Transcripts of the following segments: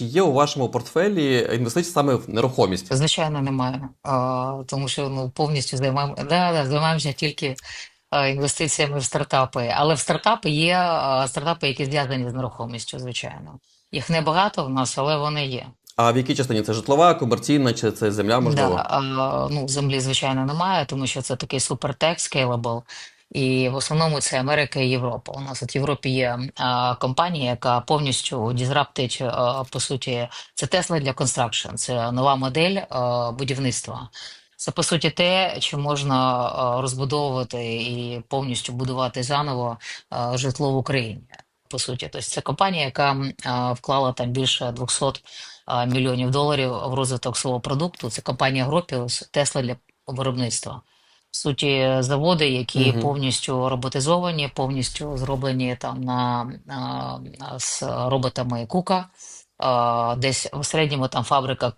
чи є у вашому портфелі інвестиції саме в нерухомість? Звичайно, немає. А, тому що ну, повністю займаємо, да, да, займаємося тільки інвестиціями в стартапи. Але в стартапи є стартапи, які зв'язані з нерухомістю, звичайно. Їх небагато в нас, але вони є. А в якій частині це житлова, комерційна, чи це земля, можливо? Да, а, ну, землі, звичайно, немає, тому що це такий супертек scalable. І в основному це Америка і Європа. У нас от в Європі є компанія, яка повністю дізраптить, а, по суті, це Tesla для construction, це нова модель а, будівництва. Це по суті те, чи можна а, розбудовувати і повністю будувати заново житло в Україні. По суті, тобто це компанія, яка вклала там більше 200 а, мільйонів доларів в розвиток свого продукту. Це компанія Гропіус, Тесла для виробництва. В суті, заводи, які Мгм. повністю роботизовані, повністю зроблені там на, на, з роботами Кука. Десь в середньому там фабрика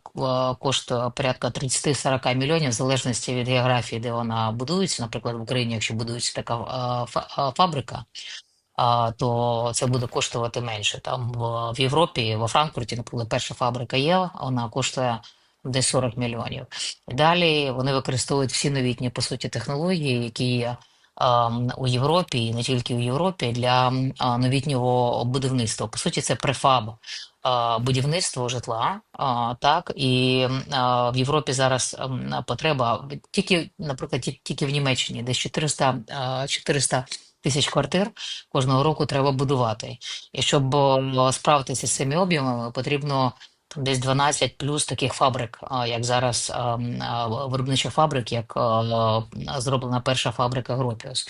коштує порядка 30-40 мільйонів, в залежності від географії, де вона будується. Наприклад, в Україні, якщо будується така фабрика, то це буде коштувати менше. Там в, в Європі, во Франкфурті, наприклад, перша фабрика є, вона коштує десь 40 мільйонів. Далі вони використовують всі новітні по суті технології, які є у Європі, і не тільки у Європі, для новітнього будівництва. По суті, це префаб. Будівництво житла, так і в Європі зараз потреба тільки, наприклад, ті- тільки в Німеччині, десь 400, а, 400 тисяч квартир кожного року треба будувати. І щоб е, справитися з цими об'ємами, потрібно десь 12 плюс таких фабрик, як зараз ем, виробничих фабрик, як е, зроблена перша фабрика Гропіус.